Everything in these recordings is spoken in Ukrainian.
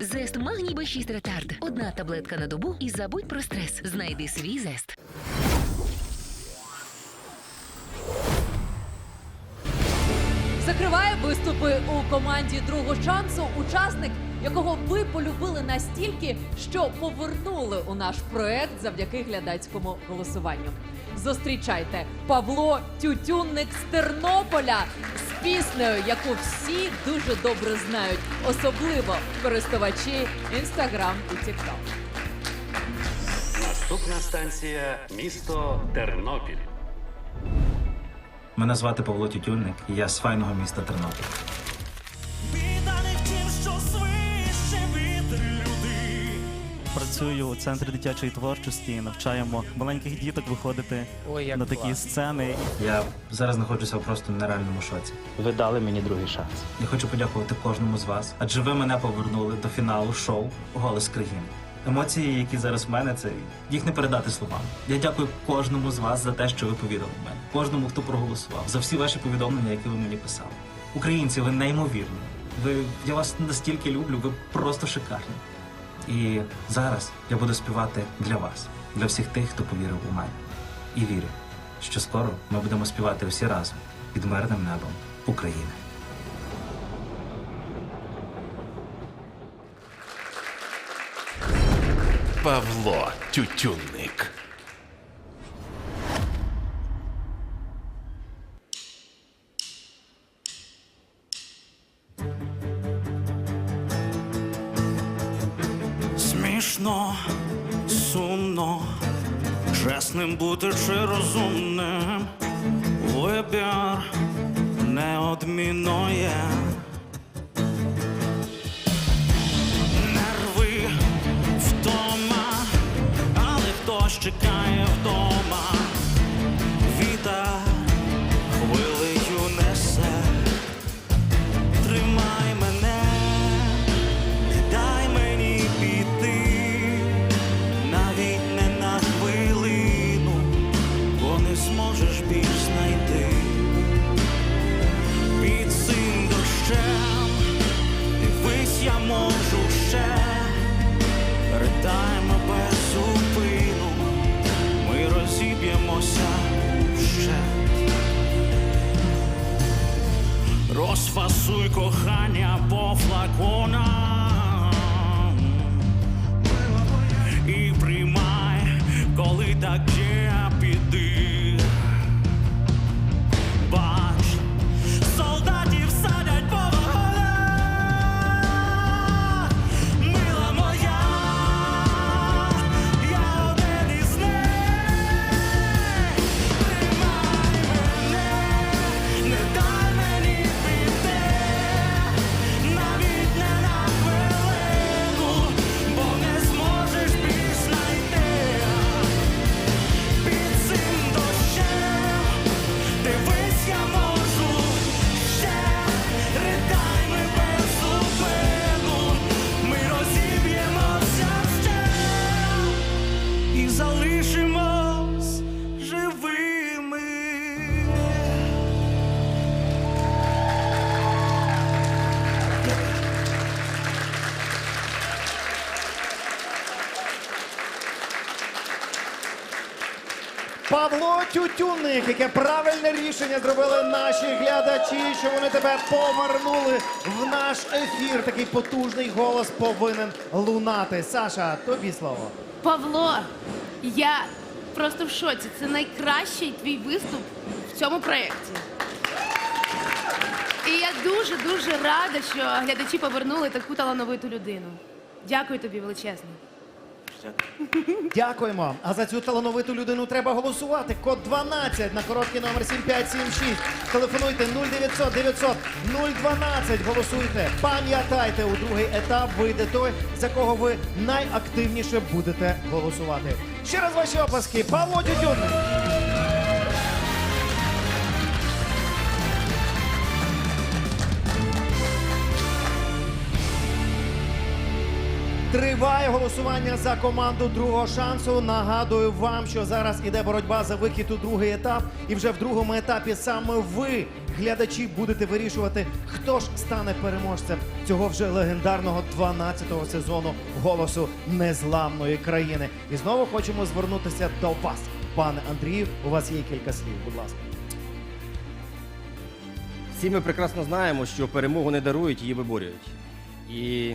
Зест Магній Б6 Ретард. Одна таблетка на добу і забудь про стрес. Знайди свій зест. Закриває виступи у команді другого шансу учасник, якого ви полюбили настільки, що повернули у наш проект завдяки глядацькому голосуванню. Зустрічайте Павло Тютюнник з Тернополя з піснею, яку всі дуже добре знають, особливо користувачі Інстаграм і Тікток. Наступна станція місто Тернопіль. Мене звати Павло Тютюнник, і я з файного міста Тернопіль. Працюю у центрі дитячої творчості, навчаємо маленьких діток виходити на такі сцени. Я зараз знаходжуся в просто нереальному шоці. Ви дали мені другий шанс. Я хочу подякувати кожному з вас, адже ви мене повернули до фіналу шоу Голос країни. Емоції, які зараз в мене, це їх не передати словами. Я дякую кожному з вас за те, що ви повірили в мене, кожному, хто проголосував, за всі ваші повідомлення, які ви мені писали. Українці, ви неймовірні. Ви я вас настільки люблю, ви просто шикарні. І зараз я буду співати для вас, для всіх тих, хто повірив у мене. І вірю, що скоро ми будемо співати всі разом під мирним небом України. Павло Тютюнник. Чесним бути чи розумним. Вибір неодмінно є. Нерви втома, але хтось чекає вдома. Розфасуй кохання по флаконам Павло Тютюнник, яке правильне рішення зробили наші глядачі, що вони тебе повернули в наш ефір. Такий потужний голос повинен лунати. Саша, тобі слово. Павло, я просто в шоці. Це найкращий твій виступ в цьому проєкті. І я дуже дуже рада, що глядачі повернули таку талановиту людину. Дякую тобі величезно. Дякуємо. А за цю талановиту людину треба голосувати. Код 12 на короткий номер 7576. Телефонуйте 0900 900 012. Голосуйте. Пам'ятайте, у другий етап вийде той, за кого ви найактивніше будете голосувати. Ще раз ваші оплески. Павло Тютюнник. Триває голосування за команду другого шансу. Нагадую вам, що зараз іде боротьба за вихід у другий етап, і вже в другому етапі саме ви, глядачі, будете вирішувати, хто ж стане переможцем цього вже легендарного 12-го сезону голосу незламної країни. І знову хочемо звернутися до вас, пане Андрію. У вас є кілька слів, будь ласка. Всі ми прекрасно знаємо, що перемогу не дарують, її виборюють. І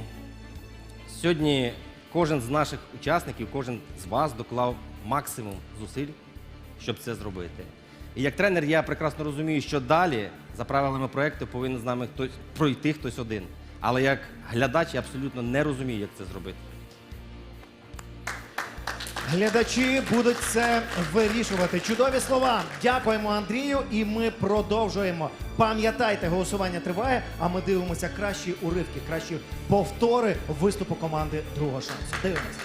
сьогодні кожен з наших учасників, кожен з вас доклав максимум зусиль, щоб це зробити. І як тренер я прекрасно розумію, що далі за правилами проєкту повинен з нами хтось пройти хтось один. Але як глядач я абсолютно не розумію, як це зробити. Глядачі будуть це вирішувати. Чудові слова. Дякуємо Андрію, і ми продовжуємо. Пам'ятайте, голосування триває, а ми дивимося кращі уривки, кращі повтори виступу команди другого шансу. Дивимося.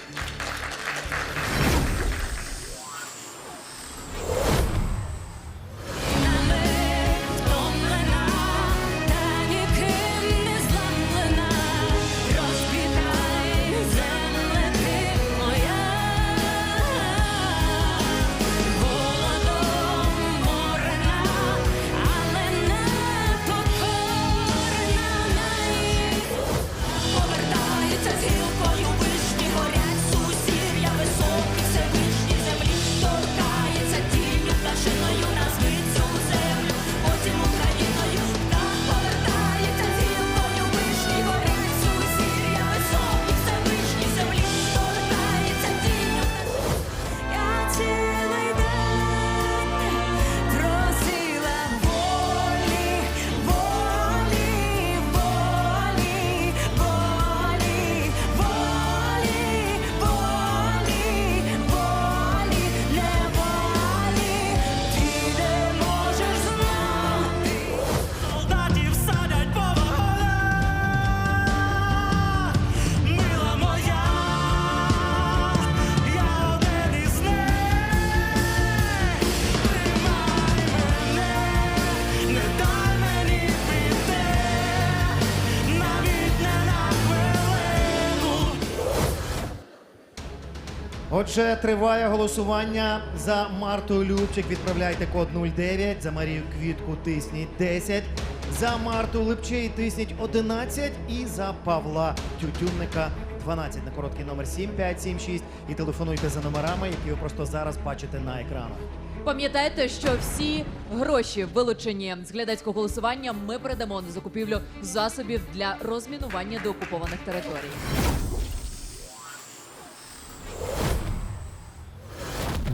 Отже, триває голосування за Марту Любчик. Відправляйте код 09, за Марію Квітку тисніть 10, за Марту Липчей тисніть 11 і за Павла Тютюнника 12 на короткий номер 7576 і телефонуйте за номерами, які ви просто зараз бачите на екранах. Пам'ятайте, що всі гроші, вилучені з глядацького голосування, ми передамо на закупівлю засобів для розмінування деокупованих територій.